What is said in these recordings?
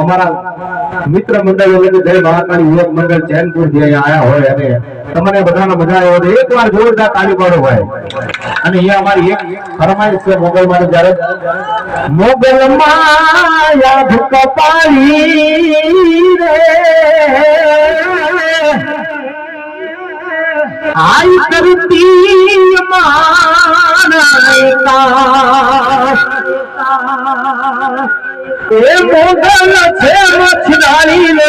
અમારા મિત્ર મંડળ જય મહાકાળી યુવક મંડળ ચેનપુર જે આયા હોય અને તમને બધાને મજા હોય એક વાર જોરદાર તાળી પાડો ભાઈ અને અહીંયા અમારી એક ફરમાઈશ છે મોગલ માં જ્યારે મોગલ માયા રે. આઈ કરતી મારા એ મોગલ છે મછરાણી ને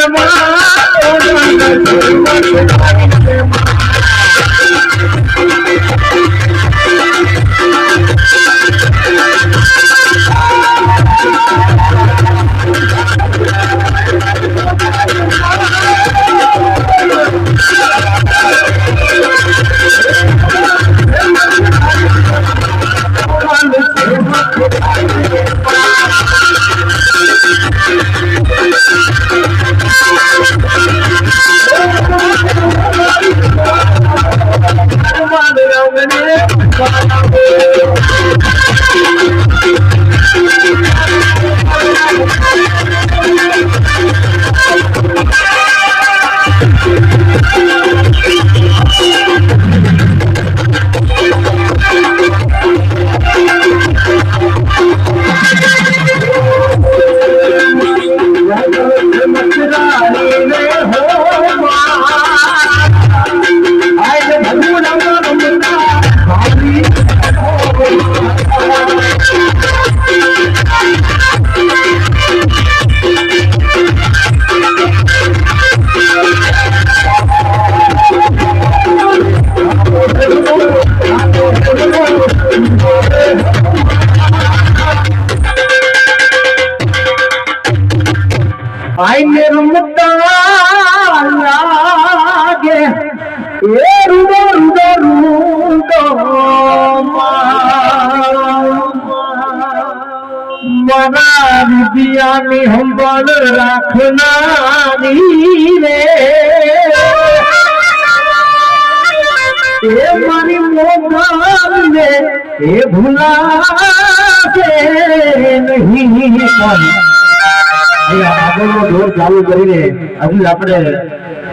Thank you. ચાલુ કરીને હજુ આપણે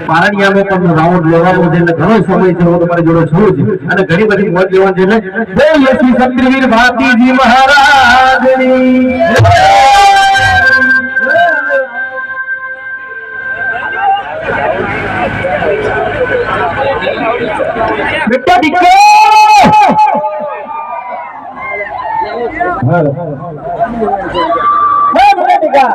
પારણિયામાં પણ રાઉન્ડ લેવાનો છે એટલે ઘણો સમય હું તમારી જોડે છું છે અને ઘણી બધી મોજ લેવાની છે એટલે જય શ્રી સત્રીવીર ભારતીજી મહારાજની બેટા દીકરો હા હે બેટા દીકરા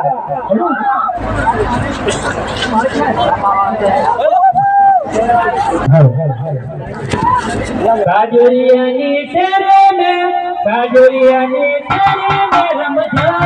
કાજોરિયાની શરણે કાજોરિયાની શરણે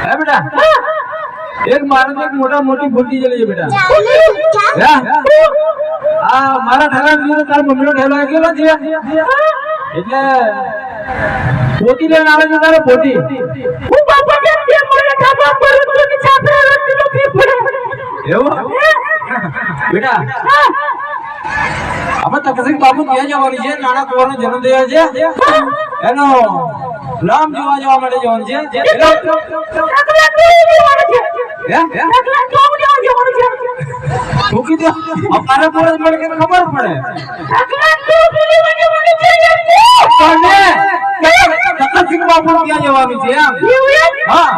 હે બેટા એક મારે એક મોટા મોટી ભૂલતી જલી બેટા આ મારા ઠેલા તાર મમ્મીનો ઠેલો છે એટલે પોતી લઈને આવે છે તારે પોતી. એવું? બેટા આપણે તકસીર બાપુ ત્યાં જવાની છે નાના કુવાનો જન્મ થયો છે. એનો નામ જોવા જવા માટે જવાનું છે. હે? હે? મૂકી દો. અમારે બોલે ખબર પડે? આપણને લખનસિંહ બાપુ ત્યાં જવાનું છે એમ હા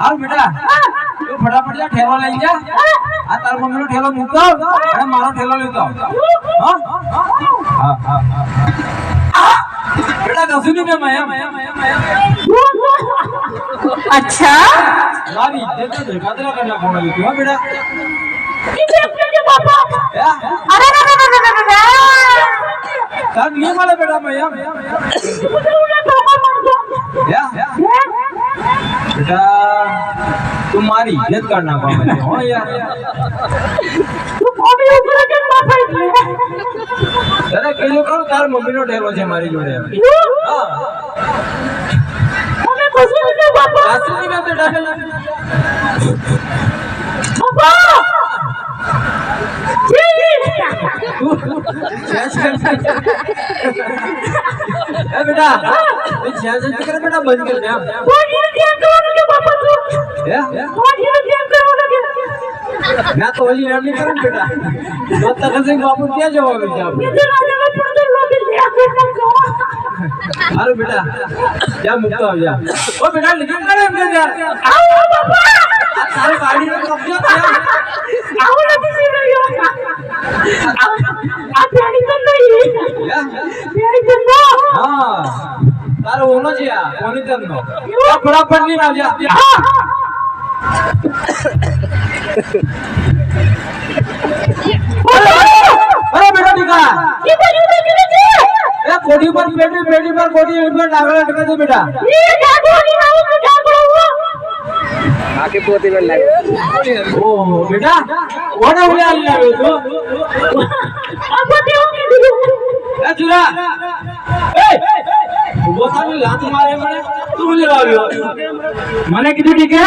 આવ બેટા તું ફટાફટ જા ઠેલો લઈ જા. આ તાર મમ્મીનો ઠેલો મૂકો અને મારો ઠેલો મળે બેટા મયા મયા મયા હે? બેટા તું મારી ઇજ્જત કરી નાખવા માંડ્યો, હો યાર તને કીધું ખરું તાર મમ્મીનો ઠેલો છે મારી જોડે હા આસુની મેં બેટા એ બેટા એ જ્યાં બેટા બંધ કર બેટા ક્યાં જવાનું છે આપણે હારું બેટા જા મૂકતો આવ જા ઓ તારી ગાડીનો કબજો ત્યાં હે? હા. તારો ઓનો છે આ મોનિટરનો આ ફટાફટ લઈને આવજા અરે બેટા દીકરા એ કોઠી પર પેટી પેટી પર કોઠી ઉપર ડાગલા ટકા દે બેટા. બેટા કોને તું એ જુરા એ ઊભો થાને મારે મને કીધું કે કે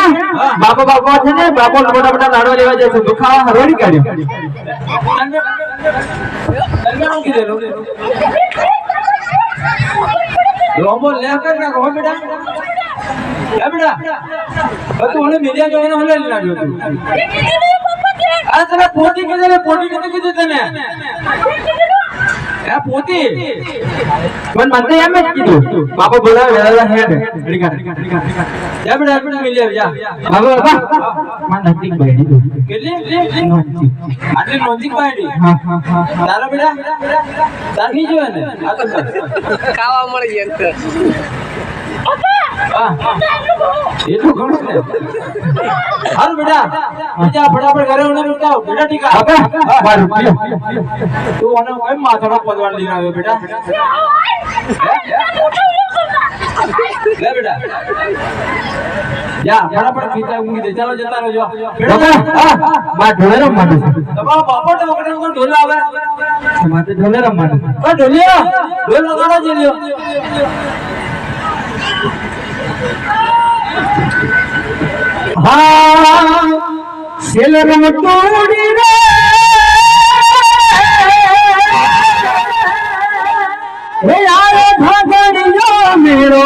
બાપો બાપો છે ને બાપો મોટા મોટા લાડવા લેવા જાય છે દુખાવા હરવાડી કાઢ્યો હું કીધેલું લે કર ના બેટા એ બેટા બધું તું મીડિયા જોઈને હલે લઈ લાગ્યો તું. અરે તને પોતી કીધે ને પોતી કીધું કીધું તને. એ પોતી પણ મને એમ જ કીધું. બાપો બોલાવે વેલા હેડ. રીકા જા બેટા આપણે મિલી આવી જા. બાબા બાબા. માં નજીક બેઠી કેટલી? નજીક આટલી નોંધી પાડી હા હા હા. તારા બેટા. તાર નહીં જોવે ને? આ તો ખાવા મળી જાય હા એટલું ઘણું ને. હારું બેટા. બીજા ફટાફટ ઘરે ઉને મૂકતા બેટા ટીકા. બાપા. મારું તું મને કેમ માથાનો પદવાડ લઈને આવ્યો બેટા. લે બેટા. જા ફટાફટ ખીચા ઊંઘી દે. ચાલો જતા રહેજો. બાપા બા ઢોલે રમવાનું તમારો બાપો તો વખતે વખતે ઢોલ આવે. મારે ઢોલે રમવાનું છે. ઢોલિયો. ઢોલ વગાડો હા સેલ રમ તોડી રે. હે આયો ઠાકરિયો મેરો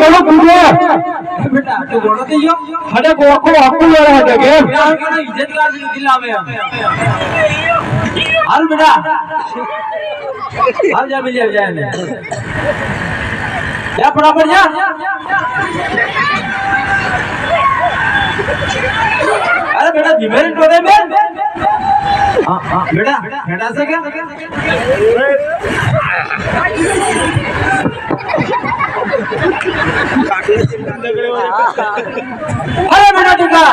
ઘણો કૂદે બેટા તું બોલો થઈ ગયો હડે ગોકો આકુ લેવા હે કે બેટા કેનો ઇજ્જતદાર છે દિલ હાલ બેટા. હાલ જા બીજે જાય ને જા બરાબર જા. અરે બેટા ધીમે ટોરે બેન. હા હા બેટા બેટા છે કે? અરે બેટા તુકા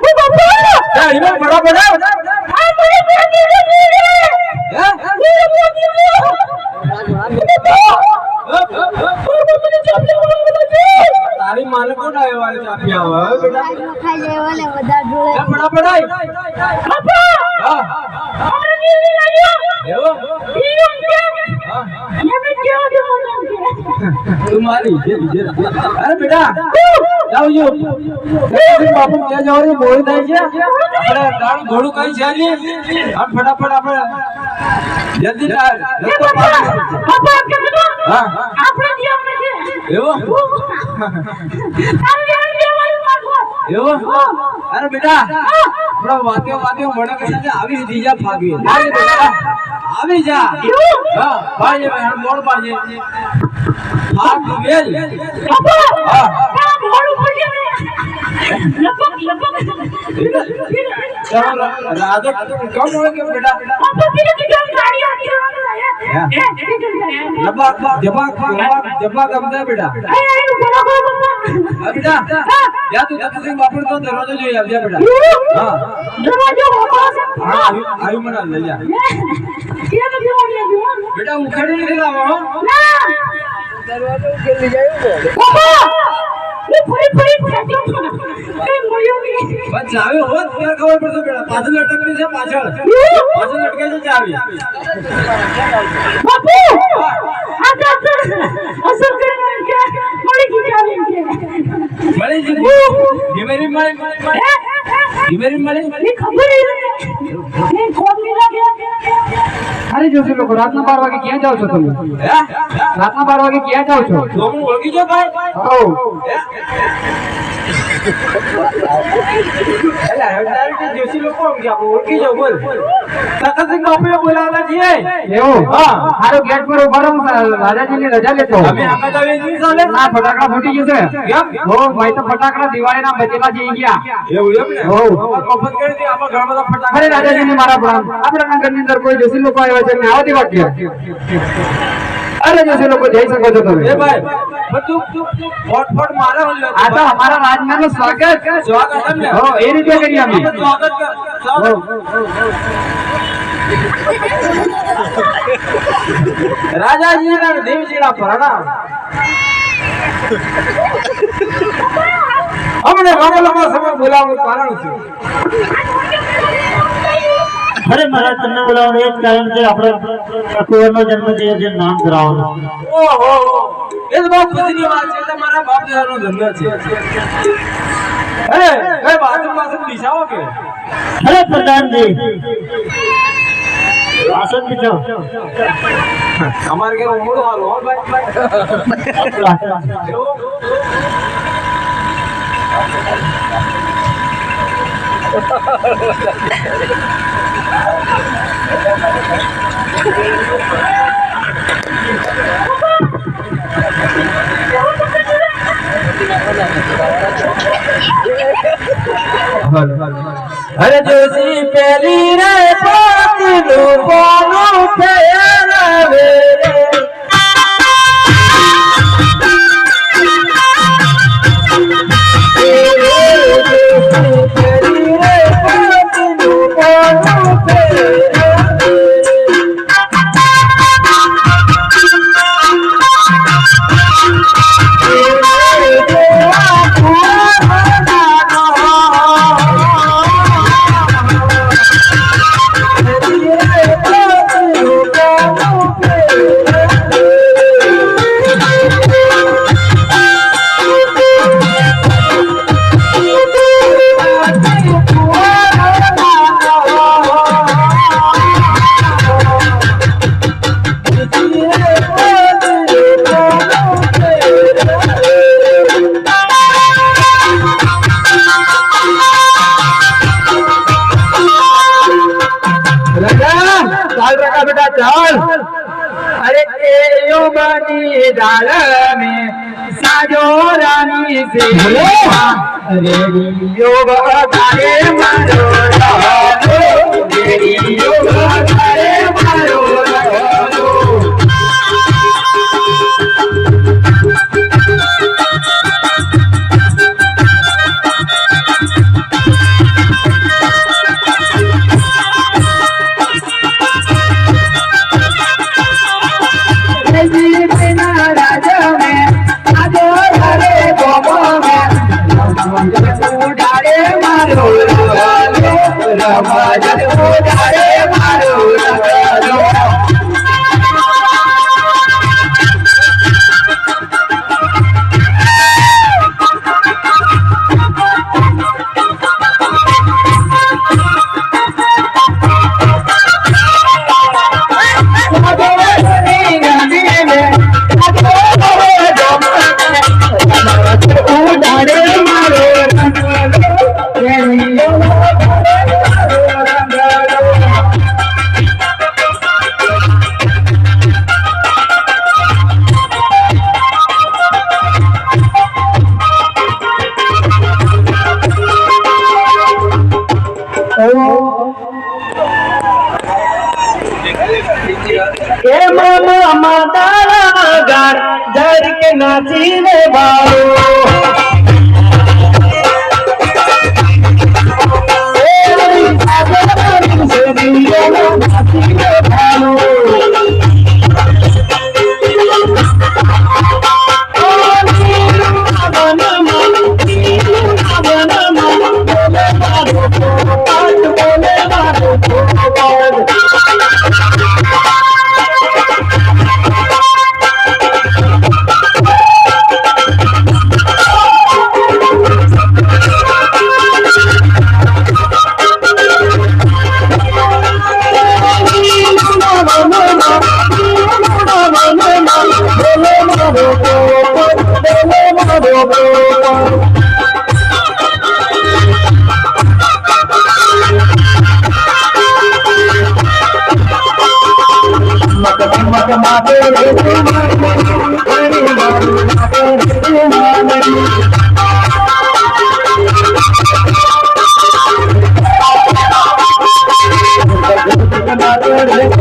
હું બબ્બા યાર ઇમો બડા બડા આ મને બોલી ટીકા જા હિમે ફટાફટ તારી માને કોણ આવ્યો વાળી ચાપી આવે? બેટા? ખાઈ લે લેવાને બધા જોડે બડા બડા આય હા અરે નીલી લાગ્યો એવો? હા તું મારી જે અરે બેટા જાવ જો. બાપુ ક્યાં જાવ રે? મોડી થાય છે. આપણે ગાડી ઘોડું કઈ છે નહીં આમ ફટાફટ આપણે જલ્દી એવો? એવો? અરે બેટા આપણો વાક્ય વાક્ય મોઢે કહીને છે, આવી દીજા ફાગવી. આવી જા હા ભાઈ ભાઈ મોડ પાડજે ફાગ વેલ હા ચાલો રાધો કમ હોય કે બેટા જબા જબા જબા જબા ગમતા બેટા હા બેટા યા તું દત્તસિંહ બાપુ તો દરવાજો જોઈ આવજે બેટા હા. હા આવી આવી મને લઈ જા. બેટા ઉખાડી હો. દરવાજો ઉકેલી જાય બસ હોત ખબર બેટા પાછળ લટકતી છે પાછળ. પાછળ છે મળી છે ધીમેરી મળી ધીમેરી મળી અરે જોશી લોકો રાતના બાર વાગે ક્યાં જાવ છો તમે? રાતના બાર વાગે ક્યાં જાવ છો? હું ઓળખી જો ભાઈ? કે કે રહો રાજાજીની રજા લેતો અમે દાવે ના ફટાકડા ફૂટી જશે હો ભાઈ તો ફટાકડા દિવાળીના બચેલા ને મારા પ્રાણ આપણા નગરની અંદર કોઈ જોશી લોકો આવ્યા છે એમને આવતી વાગ્યા અરે જોશી લોકો જઈ શકો છો એ તમે ભાઈ બધું ફોટ ફોટ મારે આ તો અમારા રાજમાનું સ્વાગત. સ્વાગત એમ ને? હો એ રીતે કરીએ અમે. સ્વાગત કર ને પ્રણામ. અમને રામલમા સમય બોલાવવાનું કારણ છે. અરે મારા તમને બોલાવવાનું એ જ કારણ છે આપણે કુંવરનો જન્મ થયો છે નામ કરાવવાનું. ઓહો એ તો બહુ ખુશીની વાત છે મારા બાપ દાદાનો જન્મ છે. અરે એ બાજુ બાજુ દિશાઓ કે? અરે પ્રધાનજી. આસન પીછો. અમારે ઘેર ઉમડો હાલો ભાઈ. અરે જોશી પેલી રે પાતીલું કોનું છે અરે યોગ તારે मत माते Thank you.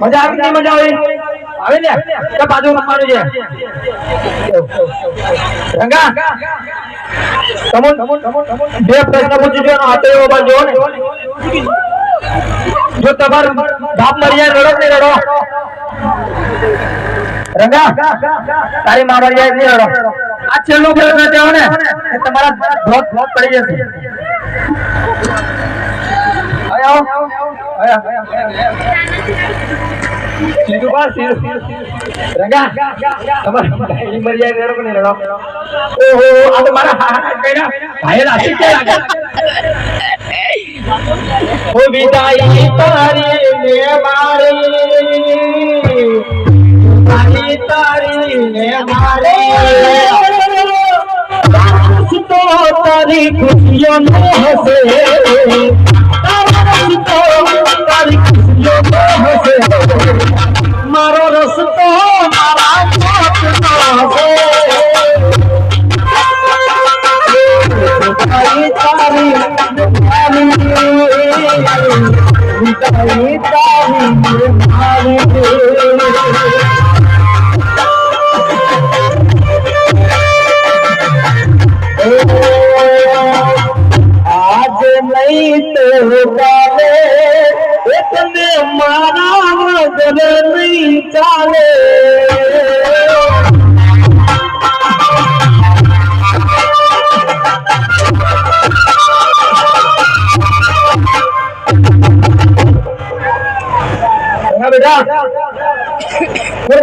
મજા આવી મજા આવી. આવે ને? તો બાજુ રમવાનું છે. રંગા. બે પ્રશ્ન પૂછી જો હાથે એવો બાજુ ને. જો તમાર બાપ મરી રડો ને રડો? રંગા, તારી મા મરી જાય રડો. આ છેલ્લો પ્રયત્ન થયો ને. તમારા ધોત ધોત પડી જશે. આયો સીધું ઓહો, આ તો મારા ભાઈ રાશિ કે લાગે તારી ને મારી. તારી ને મારી. તો તારી ખુશીઓ નો હસે તારી ખુશીઓ નો હસે મારો રસ્તો મારા મોત નો હસે તારી તારી તારી તારી તારી મારી નહીં તે હોતાવે એકને મારા વગર નહીં ચાલે. બેટા.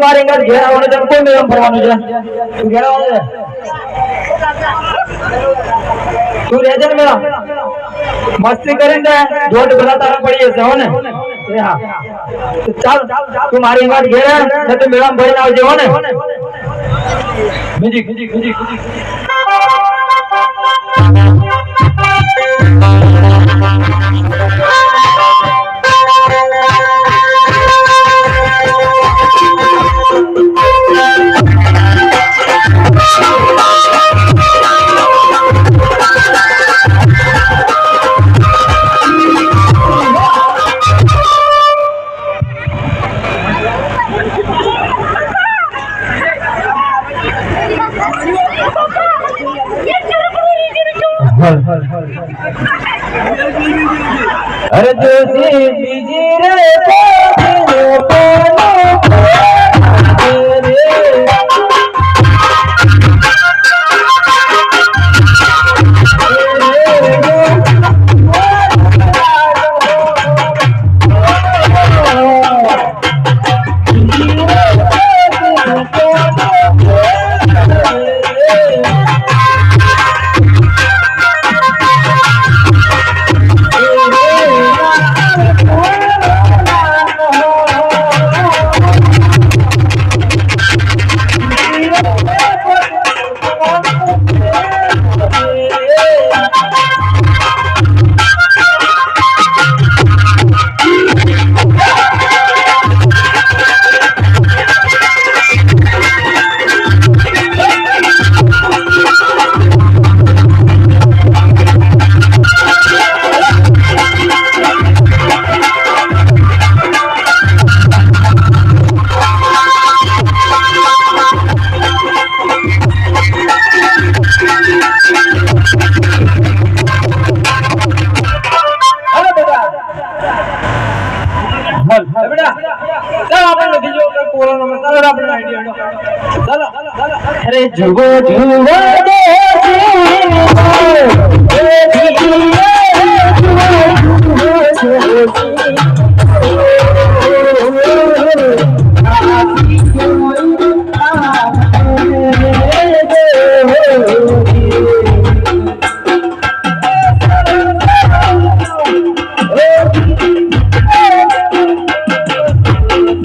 મારે ઘેર છે. કોઈ ફરવાનું છે? શું રહે આવવાનું છે? ને મેળા મસ્તી કરીને જોટ બધા તારા પડી પડીએ હો ને? ચાલ, તું મારી વાત ઘેર મેળામાં ભરીને આવજે, હો ને? બીજી બીજી બીજી. Ginger, where do you